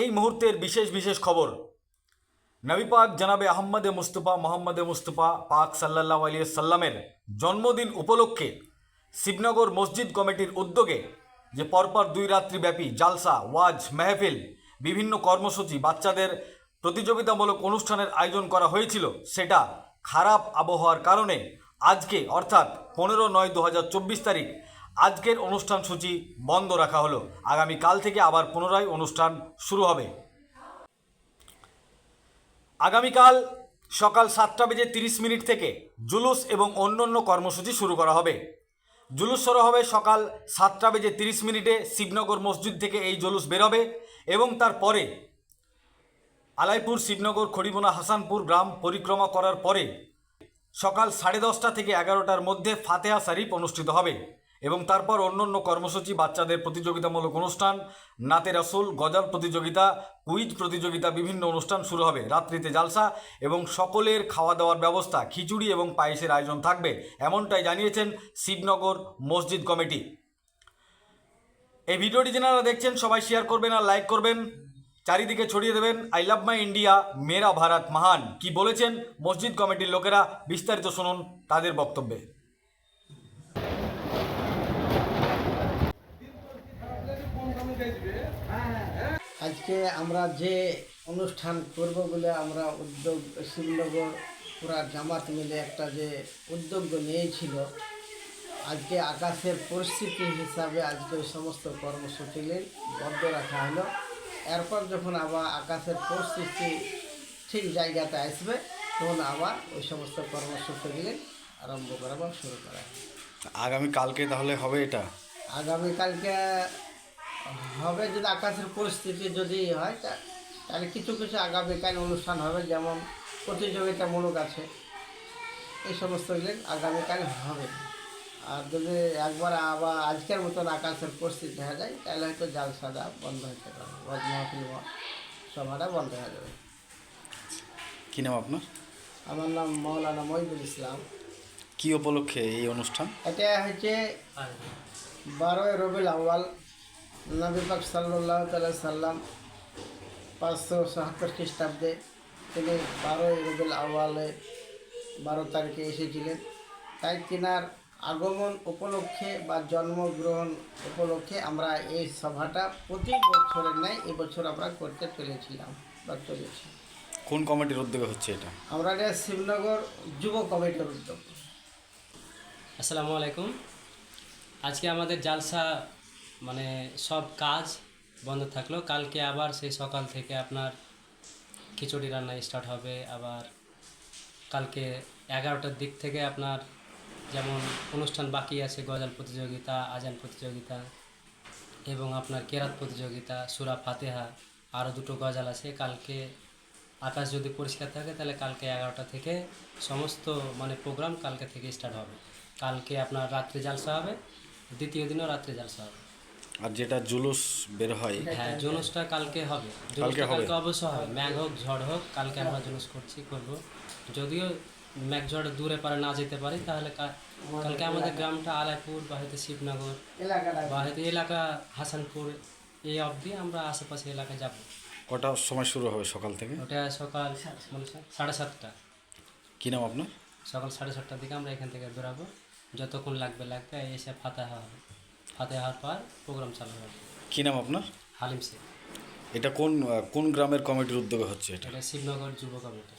এই মুহূর্তের বিশেষ বিশেষ খবর। নবী পাক জানাবে আহম্মদে মুস্তফা, মোহাম্মদে মুস্তফা পাক সাল্লাহ আলিয়া সাল্লামের জন্মদিন উপলক্ষে শিবনগর মসজিদ কমিটির উদ্যোগে যে পরপর দুই রাত্রিব্যাপী জালসা, ওয়াজ, মেহফিল, বিভিন্ন কর্মসূচি বাচ্চাদের প্রতিযোগিতামূলক অনুষ্ঠানের আয়োজন করা হয়েছিল, সেটা খারাপ আবহাওয়ার কারণে আজকে, অর্থাৎ পনেরো নয় দু তারিখ আজকের অনুষ্ঠান সূচি বন্ধ রাখা হলো। আগামীকাল থেকে আবার পুনরায় অনুষ্ঠান শুরু হবে। আগামীকাল সকাল সাতটা বেজে তিরিশ মিনিট থেকে জুলুস এবং অন্যান্য কর্মসূচি শুরু করা হবে। জুলুস শুরু হবে সকাল সাতটা বেজে তিরিশ মিনিটে শিবনগর মসজিদ থেকে এই জুলুস বেরোবে এবং তারপরে আলাইপুর, শিবনগর, খড়িমোনা, হাসানপুর, গ্রাম পরিক্রমা করার পরে সকাল সাড়ে দশটা থেকে এগারোটার মধ্যে ফাতেহা শরীফ অনুষ্ঠিত হবে। এবং তারপর অন্যান্য কর্মসূচি, বাচ্চাদের প্রতিযোগিতামূলক অনুষ্ঠান, নাতে রাসুল, গজল প্রতিযোগিতা, কুইজ প্রতিযোগিতা, বিভিন্ন অনুষ্ঠান শুরু হবে। রাত্রিতে জালসা এবং সকলের খাওয়া দাওয়ার ব্যবস্থা, খিচুড়ি এবং পায়েসের আয়োজন থাকবে, এমনটাই জানিয়েছেন শিবনগর মসজিদ কমিটি। এই ভিডিওটি যারা দেখছেন, সবাই শেয়ার করবেন আর লাইক করবেন। চারিদিকে ছড়িয়ে দেবেন আই লাভ মাই ইন্ডিয়া মেরা ভারত মহান কি বলেছেন মসজিদ কমিটির লোকেরা, বিস্তারিত শুনুন তাদের বক্তব্যে। আজকে আমরা যে অনুষ্ঠান করব বলে আমরা উদ্যোগ শিবনগর পুরা জামাত মিলে একটা যে উদ্যোগ নিয়েছিল আজকে আকাশের পরিস্থিতি হিসাবে আজকে ওই সমস্ত কর্মসূচিগুলি বন্ধ রাখা হলো এরপর যখন আবার আকাশের পরিস্থিতি ঠিক জায়গাতে আসবে তখন আবার ওই সমস্ত কর্মসূচিগুলি আরম্ভ করা বা শুরু করা। আগামী কালকে তাহলে হবে এটা আগামীকালকে হবে যদি আকাশের পরিস্থিতি যদি হয় তাহলে কিছু কিছু আগামীকাল অনুষ্ঠান হবে যেমন প্রতিযোগিতামূলক আছে। এই সমস্তগুলি আগামীকাল হবে। আর যদি একবার আবার আজকের মতন আকাশের পরিস্থিতি হয়ে যায় তাহলে হয়তো জালসাটা বন্ধ হতে পারে। সভাটা বন্ধ হয়ে যাবে। কি নাম আপনার? আমার নাম মৌলানা মহিদুল ইসলাম। কি উপলক্ষে এই অনুষ্ঠান? এটা হচ্ছে বারোই রবিল আউয়াল। নবী পাক সাল্লাহ তাল্লাহ সাল্লাম পাঁচশো সাহাত্তর খ্রিস্টাব্দে তিনি বারোই রবিল আউয়ালে বারো তারিখে এসেছিলেন। তাই তিনার আগমন উপলক্ষে বা জন্মগ্রহণ উপলক্ষে আমরা এই সভাটা প্রতি বছরের ন্যায় এবছর আমরা করতে চলেছিলাম বা চলেছি। কোন কমিটির উদ্যোগে হচ্ছে এটা? আমরা এটা শিবনগর যুব কমিটির উদ্যোগ। আসসালামু আলাইকুম। আজকে আমাদের জালসা মানে সব কাজ বন্ধ থাকল। কালকে আবার সেই সকাল থেকে আপনার খিচুড়ি রান্না স্টার্ট হবে। আবার কালকে এগারোটার দিক থেকে আপনার যেমন অনুষ্ঠান বাকি আছে, গজাল প্রতিযোগিতা, আজান প্রতিযোগিতা এবং আপনার কেরাত প্রতিযোগিতা, সুরা ফাতেহা, আরও দুটো গজাল আছে। কালকে আকাশ যদি পরিষ্কার থাকে, তাহলে কালকে এগারোটা থেকে সমস্ত মানে প্রোগ্রাম কালকে থেকে স্টার্ট হবে। কালকে আপনার রাত্রে জালসা হবে, দ্বিতীয় দিনও রাত্রে জালসা হবে। আর যেটা জুলুস বের হয় হ্যাঁ জুনুসটা কালকে হবে। কালকে হবে? কালকে অবশ্যই হবে। ম্যাঘ হোক ঝড় হোক কালকে আমরা জুনুস করছি করব। যদিও ম্যাঘ ঝড় দূরে পারে না যেতে পারি তাহলে কালকে আমাদের গ্রামটা আলাইপুর বা হয়তো শিবনগর বা হয়তো এলাকা হাসানপুর এই অবধি আমরা আশেপাশে এলাকায় যাব। কটার সময় শুরু হবে সকাল থেকে? ওটা সকাল সাড়ে সাতটা। কি নাম আপনার? সকাল সাড়ে সাতটার দিকে আমরা এখান থেকে বেরাবো। যতক্ষণ লাগবে লাগবে এসে ফাতেহা হবে। ফাতেহার পর প্রোগ্রাম চালু হবে কি নাম আপনার? হালিম শেখ। এটা কোন কোন গ্রামের কমিটির উদ্যোগে হচ্ছে এটা? এটা শিবনগর যুব কমিটি।